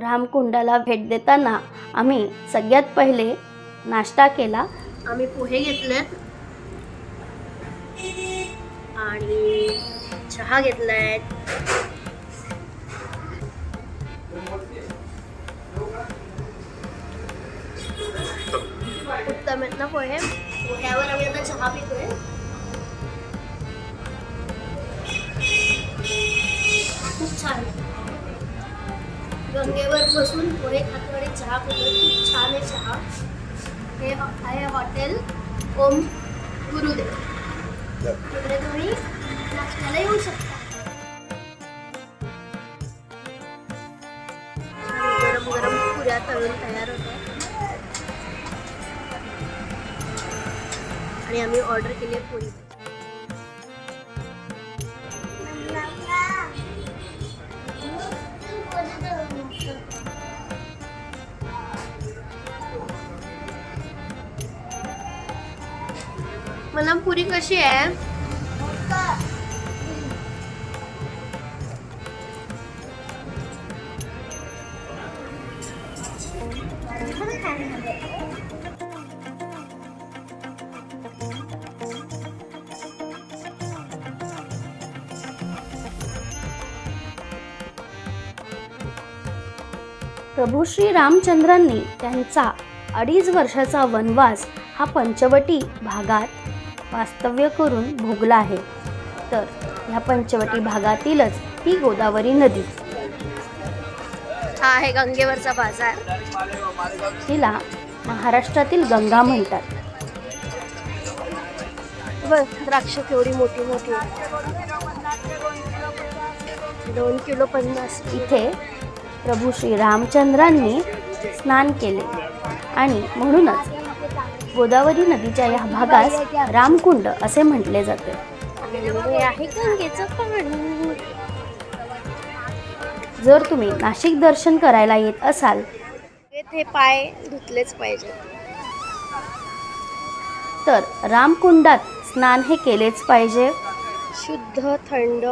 रामकुंडाला भेट देताना आम्ही सगळ्यात पहिले नाश्ता केला. आम्ही पोहे घेतलेत. आणि चहा घेतलाय. उत्तम आहेत ना पोहे? पोह्यावर आम्ही आता चहा पितोय. गंगेवर बसून पोहे खातो आणि चहा पितो खूप छान आहे चहा. हे आहे हॉटेल ओम गुरुदेव. तिकडे तुम्ही नाश्त्याला येऊ शकता. गरम गरम पुऱ्या तळून तयार होतात आणि आम्ही ऑर्डर केली आहे पुरी मला पुरी कशी आहे? प्रभू श्री रामचंद्रांनी त्यांचा अडीच वर्षाचा वनवास हा पंचवटी भागात वास्तव्य करून भोगला आहे. तर ह्या पंचवटी भागातीलच ही गोदावरी नदी. हा आहे गंगेवरचा बाजार. हिला महाराष्ट्रातील गंगा म्हणतात. द्राक्ष केवढी मोठी मोठी दोन किलो पन्नास. इथे प्रभू श्री रामचंद्रांनी स्नान केले आणि म्हणूनच गोदावरी नदीच्या या भागास रामकुंड असे म्हटले जाते. हे जर तुम्ही नाशिक दर्शन करायला येत असाल येथे पाय धुतलेच पाहिजे तर रामकुंडात स्नान हे केलेच पाहिजे. शुद्ध थंड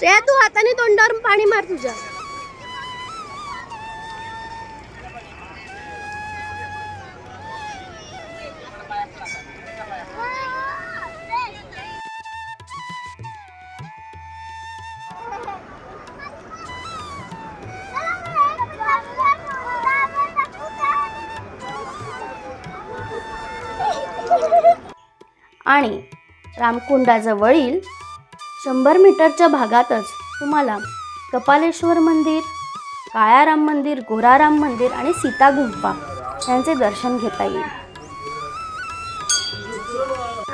श्रेया तू हाताने तोंडावर पाणी मार तुझ्या. आणि रामकुंडाजवळील शंभर मीटरच्या भागातच तुम्हाला कपालेश्वर मंदिर काळाराम मंदिर गोराराम मंदिर आणि सीता गुंफा यांचे दर्शन घेता येईल.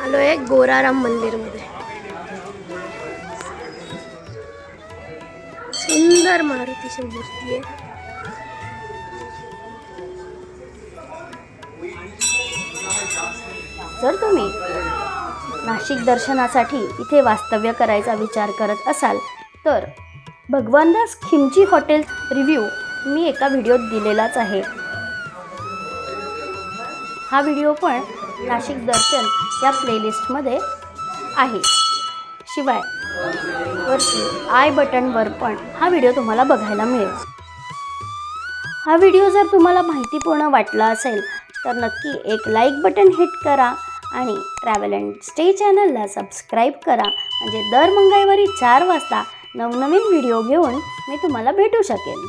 आलो आहे गोराराम मंदिरमध्ये. सुंदर मारुतीची मूर्ती आहे. जर तुम्ही नाशिक दर्शनासाठी इथे वास्तव्य करायचा विचार करत असाल तर भगवानदास खिमची हॉटेल रिव्ह्यू मी एका व्हिडिओत दिलेलाच आहे. हा व्हिडिओ पण नाशिक दर्शन या प्लेलिस्टमध्ये आहे. शिवाय वरती आय बटनवर पण हा व्हिडिओ तुम्हाला बघायला मिळेल. हा व्हिडिओ जर तुम्हाला माहितीपूर्ण वाटला असेल तर नक्की एक लाईक बटन हिट करा आणि ट्रॅव्हल अँड स्टे चॅनलला सबस्क्राईब करा. म्हणजे दर मंगळवारी चार वाजता नवनवीन व्हिडिओ घेऊन मी तुम्हाला भेटू शकेन.